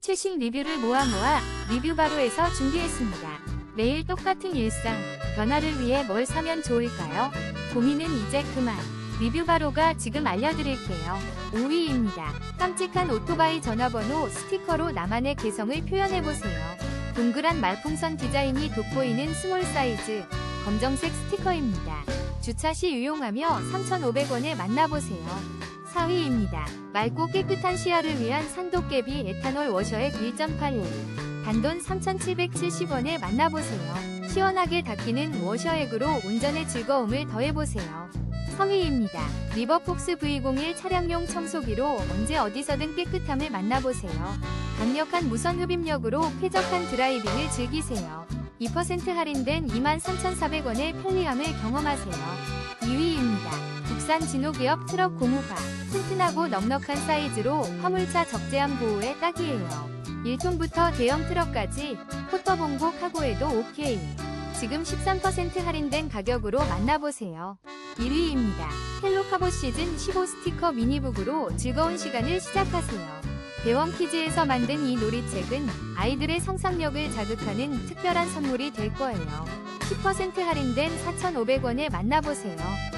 최신 리뷰를 모아 모아 리뷰 바로에서 준비했습니다. 매일 똑같은 일상, 변화를 위해 뭘 사면 좋을까요? 고민은 이제 그만. 리뷰 바로가 지금 알려드릴게요. 5위입니다. 깜찍한 오토바이 전화번호 스티커로 나만의 개성을 표현해보세요. 동그란 말풍선 디자인이 돋보이는 스몰 사이즈, 검정색 스티커입니다. 주차 시 유용하며 3,500원에 만나보세요. 4위입니다. 맑고 깨끗한 시야를 위한 산도깨비 에탄올 워셔액 1.81. 단돈 3,770원에 만나보세요. 시원하게 닦이는 워셔액으로 운전의 즐거움을 더해보세요. 3위입니다. 리버폭스 V01 차량용 청소기로 언제 어디서든 깨끗함을 만나보세요. 강력한 무선 흡입력으로 쾌적한 드라이빙을 즐기세요. 2% 할인된 23,400원의 편리함을 경험하세요. 2위입니다. 국산 진호기업 트럭 고무가 튼튼하고 넉넉한 사이즈로 화물차 적재함 보호에 딱이에요. 1톤부터 대형 트럭까지 포터봉고 카고에도 오케이. 지금 13% 할인된 가격으로 만나보세요. 1위입니다. 헬로카보 시즌 15 스티커 미니북으로 즐거운 시간을 시작하세요. 대원 키즈에서 만든 이 놀이책은 아이들의 상상력을 자극하는 특별한 선물이 될 거예요. 10% 할인된 4,500원에 만나보세요.